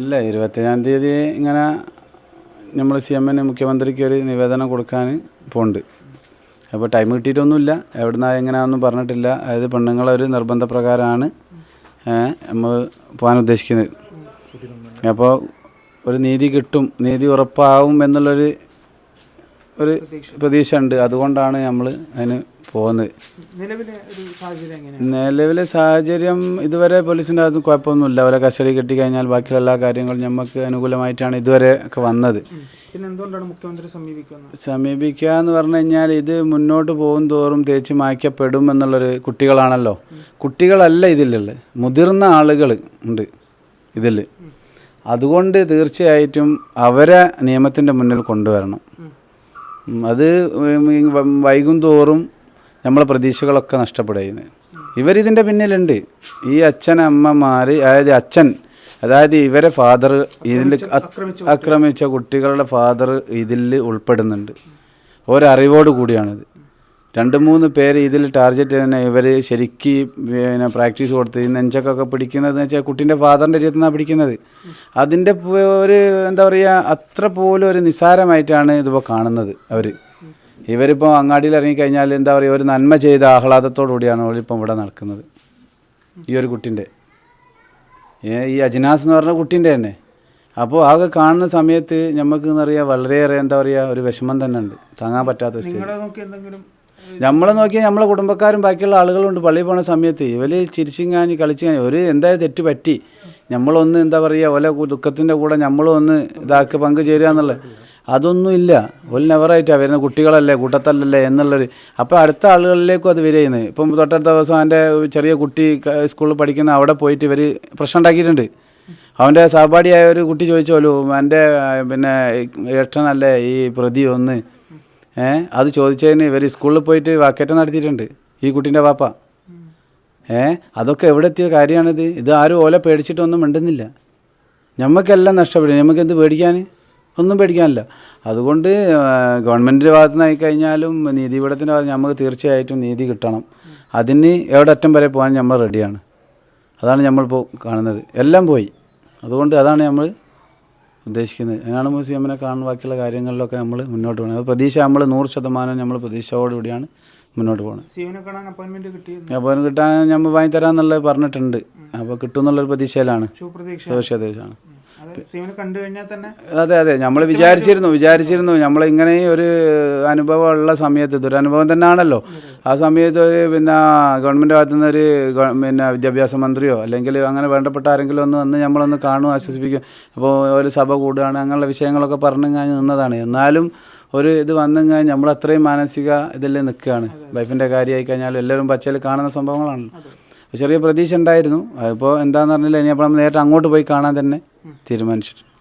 ഇല്ല ഇരുപത്തഞ്ചാം തീയതി ഇങ്ങനെ നമ്മൾ സി എം എന് മുഖ്യമന്ത്രിക്ക് ഒരു നിവേദനം കൊടുക്കാൻ പോകുന്നുണ്ട് അപ്പോൾ ടൈം കിട്ടിയിട്ടൊന്നുമില്ല. എവിടുന്ന എങ്ങനെയാണെന്നും പറഞ്ഞിട്ടില്ല. അതായത് പെണ്ണുങ്ങളൊരു നിർബന്ധപ്രകാരമാണ് നമ്മൾ പോകാൻ ഉദ്ദേശിക്കുന്നത്. അപ്പോൾ ഒരു നീതി കിട്ടും നീതി ഉറപ്പാവും എന്നുള്ളൊരു ഒരു പ്രതീക്ഷ ഉണ്ട് അതുകൊണ്ടാണ് നമ്മൾ അതിന് പോകുന്നത്. നിലവിലെ സാഹചര്യം ഇതുവരെ പോലീസിന്റെ അത് കുഴപ്പമൊന്നുമില്ല. അവരെ കസ്റ്റഡി കിട്ടിക്കഴിഞ്ഞാൽ ബാക്കിയുള്ള എല്ലാ കാര്യങ്ങളും നമുക്ക് അനുകൂലമായിട്ടാണ് ഇതുവരെ ഒക്കെ വന്നത്. സമീപിക്കുക എന്ന് പറഞ്ഞു കഴിഞ്ഞാൽ ഇത് മുന്നോട്ട് പോകും തോറും തേച്ച് മായ്ക്കപ്പെടും എന്നുള്ളൊരു കുട്ടികളാണല്ലോ. കുട്ടികളല്ല ഇതിലുള്ളത്. മുതിർന്ന ആളുകൾ ഉണ്ട് ഇതിൽ അതുകൊണ്ട് തീർച്ചയായിട്ടും അവരെ നിയമത്തിന്റെ മുന്നിൽ കൊണ്ടുവരണം. അത് വൈകുന്തോറും വൈകും തോറും നമ്മളെ പ്രതീക്ഷകളൊക്കെ നഷ്ടപ്പെടുകയാണ്. ഇവരിതിന്റെ പിന്നിലുണ്ട്. ഈ അച്ഛൻ അമ്മമാർ അതായത് അച്ഛൻ അതായത് ഇവരെ ഫാദർ ഇതിൽ ആക്രമിച്ച കുട്ടികളുടെ ഫാദർ ഇതിൽ ഉൾപ്പെടുന്നുണ്ട്. ഒരറിവോട് കൂടിയാണിത്. രണ്ട് മൂന്ന് പേര് ഇതിൽ ടാർഗറ്റ് തന്നെ ഇവർ ശരിക്ക് പിന്നെ പ്രാക്ടീസ് കൊടുത്ത് നെഞ്ചക്കൊക്കെ പിടിക്കുന്നത് എന്ന് വെച്ചാൽ കുട്ടീന്റെ ഫാദറിന്റെ ഇരുപത്തിനാണ് പിടിക്കുന്നത്. അതിന്റെ ഒരു എന്താ പറയുക അത്ര പോലും ഒരു നിസ്സാരമായിട്ടാണ് ഇതിപ്പോൾ കാണുന്നത് അവർ ഇവരിപ്പോൾ അങ്ങാടിയിൽ ഇറങ്ങിക്കഴിഞ്ഞാൽ എന്താ പറയുക ഒരു നന്മ ചെയ്ത ആഹ്ലാദത്തോടു കൂടിയാണ് അവരിപ്പം ഇവിടെ നടക്കുന്നത്. ഈ ഒരു കുട്ടീന്റെ ഈ അജിനാസ് എന്ന് പറഞ്ഞ കുട്ടീന്റെ തന്നെ. അപ്പോൾ ആകെ കാണുന്ന സമയത്ത് നമുക്ക് എന്ന് പറയുക വളരെയേറെ എന്താ പറയുക ഒരു വിഷമം തന്നെ ഉണ്ട്. താങ്ങാൻ പറ്റാത്ത നമ്മളെ നോക്കിയാൽ നമ്മളെ കുടുംബക്കാരും ബാക്കിയുള്ള ആളുകളുണ്ട് പള്ളിയിൽ പോണ സമയത്ത്. ഇവർ ചിരിച്ചും കാഞ്ഞ് കളിച്ചു കാഞ്ഞ് ഒരു എന്തായാലും തെറ്റ് പറ്റി? നമ്മളൊന്ന് എന്താ പറയുക ഓല ദുഃഖത്തിന്റെ കൂടെ നമ്മളും ഒന്ന് ഇതാക്കി പങ്കുചേരുക എന്നുള്ളത്. അതൊന്നും ഇല്ല. ഒരു നെവറായിട്ടാണ് വരുന്ന കുട്ടികളല്ലേ കൂട്ടത്തല്ലല്ലേ എന്നുള്ളൊരു. അപ്പോൾ അടുത്ത ആളുകളിലേക്കും അത് വരികയെന്ന് ഇപ്പം തൊട്ടടുത്ത ദിവസം എന്റെ ചെറിയ കുട്ടി സ്കൂളിൽ പഠിക്കുന്ന അവിടെ പോയിട്ട് ഇവർ പ്രശ്നം ഉണ്ടാക്കിയിട്ടുണ്ട്. അവന്റെ സഹപാഠിയായ ഒരു കുട്ടി ചോദിച്ചോലു എന്റെ പിന്നെ ഏട്ടനല്ലേ ഈ പ്രതി ഒന്ന് ഏ? അത് ചോദിച്ചതിന് ഇവർ സ്കൂളിൽ പോയിട്ട് വാക്കേറ്റം നടത്തിയിട്ടുണ്ട് ഈ കുട്ടീന്റെ വാപ്പ. ഏ? അതൊക്കെ എവിടെ എത്തിയ കാര്യമാണിത്? ഇത് ആരും ഓല പേടിച്ചിട്ടൊന്നും മിണ്ടുന്നില്ല. ഞമ്മക്കെല്ലാം നഷ്ടപ്പെടും. നമുക്ക് എന്ത് പേടിക്കാൻ? ഒന്നും പേടിക്കാനില്ല. അതുകൊണ്ട് ഗവൺമെന്റിന്റെ ഭാഗത്തു കഴിഞ്ഞാലും നീതിപീഠത്തിന്റെ ഭാഗത്ത് നമുക്ക് തീർച്ചയായിട്ടും നീതി കിട്ടണം. അതിന് എവിടെ അറ്റം വരെ പോകാൻ നമ്മൾ റെഡിയാണ്. അതാണ് നമ്മളിപ്പോൾ കാണുന്നത്. എല്ലാം പോയി. അതുകൊണ്ട് അതാണ് നമ്മൾ ഉദ്ദേശിക്കുന്നത്. അതിനാണ് മ്യൂസിയമിനെ കാണുന്ന ബാക്കിയുള്ള കാര്യങ്ങളിലൊക്കെ നമ്മൾ മുന്നോട്ട് പോകുന്നത് അത് പ്രതീക്ഷ നമ്മൾ നൂറ് ശതമാനം നമ്മൾ പ്രതീക്ഷയോടുകൂടിയാണ് മുന്നോട്ട് പോകുന്നത് അപ്പോയിൻമെന്റ് കിട്ടാൻ നമ്മൾ വാങ്ങി തരാമെന്നുള്ളത് പറഞ്ഞിട്ടുണ്ട്. അപ്പോൾ കിട്ടും എന്നുള്ളൊരു പ്രതീക്ഷയിലാണ്. ശുഭപ്രതീക്ഷ. സുരക്ഷാദേശമാണ് അത് അതെ നമ്മൾ വിചാരിച്ചിരുന്നു വിചാരിച്ചിരുന്നു. നമ്മൾ ഇങ്ങനെ ഒരു അനുഭവം ഉള്ള സമയത്ത് ദുരനുഭവം തന്നെ ആണല്ലോ ആ സമയത്ത് ഒരു പിന്നെ ഗവൺമെന്റ് ഭാഗത്തു നിന്ന് ഒരു പിന്നെ വിദ്യാഭ്യാസ മന്ത്രിയോ അല്ലെങ്കിൽ അങ്ങനെ വേണ്ടപ്പെട്ട ആരെങ്കിലും ഒന്ന് വന്ന് നമ്മളൊന്ന് കാണും ആശ്വസിപ്പിക്കും. അപ്പോൾ ഒരു സഭ കൂടുകയാണ് അങ്ങനെയുള്ള വിഷയങ്ങളൊക്കെ പറഞ്ഞു കഴിഞ്ഞ് നിന്നതാണ്. എന്നാലും ഒരു ഇത് വന്നു കഴിഞ്ഞാൽ നമ്മൾ അത്രയും മാനസിക ഇതിൽ നിൽക്കുകയാണ്. വൈഫിന്റെ കാര്യമായി കഴിഞ്ഞാൽ എല്ലാവരും പച്ചയിൽ കാണുന്ന സംഭവങ്ങളാണല്ലോ. ചെറിയ പ്രതീക്ഷ ഉണ്ടായിരുന്നു. അതിപ്പോൾ എന്താണെന്ന് പറഞ്ഞില്ല ഇനി അപ്പോൾ നമ്മൾ നേരിട്ട് അങ്ങോട്ട് പോയി കാണാൻ തന്നെ തീരുമാനിച്ചിട്ടുണ്ട്.